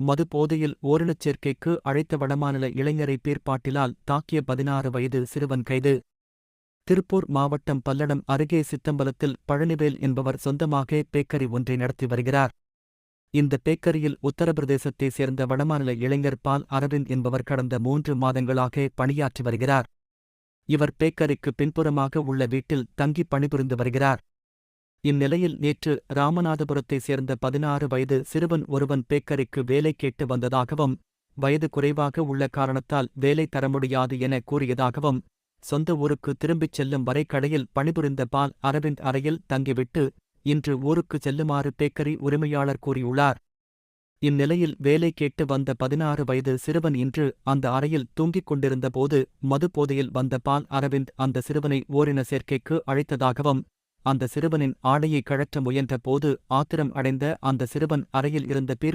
மது போதையில் ஓரினச் சேர்க்கைக்கு அழைத்த வடமாநில இளைஞரை பீர்ப்பாட்டிலால் தாக்கிய பதினாறு வயது சிறுவன் கைது. திருப்பூர் மாவட்டம் பல்லடம் அருகே சித்தம்பலத்தில் பழனிவேல் என்பவர் சொந்தமாக பேக்கரி ஒன்றை நடத்தி வருகிறார். இந்த பேக்கரியில் உத்தரப்பிரதேசத்தைச் சேர்ந்த வடமாநில இளைஞர் பால் அரவிந்த் என்பவர் கடந்த மூன்று மாதங்களாக பணியாற்றி வருகிறார். இவர் பேக்கரிக்கு பின்புறமாக உள்ள வீட்டில் தங்கி பணிபுரிந்து வருகிறார். இந்நிலையில் நேற்று ராமநாதபுரத்தைச் சேர்ந்த பதினாறு வயது சிறுவன் ஒருவன் பேக்கரிக்கு வேலை கேட்டு வந்ததாகவும் வயது குறைவாக உள்ள காரணத்தால் வேலை தர முடியாது என கூறியதாகவும் சொந்த ஊருக்கு திரும்பிச் செல்லும் வரை கடையில் பணிபுரிந்த பால் அரவிந்த் அறையில் தங்கிவிட்டு இன்று ஊருக்கு செல்லுமாறு பேக்கரி உரிமையாளர் கூறியுள்ளார். இந்நிலையில் வேலை கேட்டு வந்த பதினாறு வயது சிறுவன் இன்று அந்த அறையில் தூங்கிக் கொண்டிருந்தபோது மதுபோதையில் வந்த பால் அரவிந்த் அந்த சிறுவனை ஓரின சேர்க்கைக்கு அழைத்ததாகவும் அந்த சிறுவனின் ஆடையை கழற்ற முயன்ற போது ஆத்திரம் அடைந்த அந்த சிறுவன் அறையில் இருந்த பீர்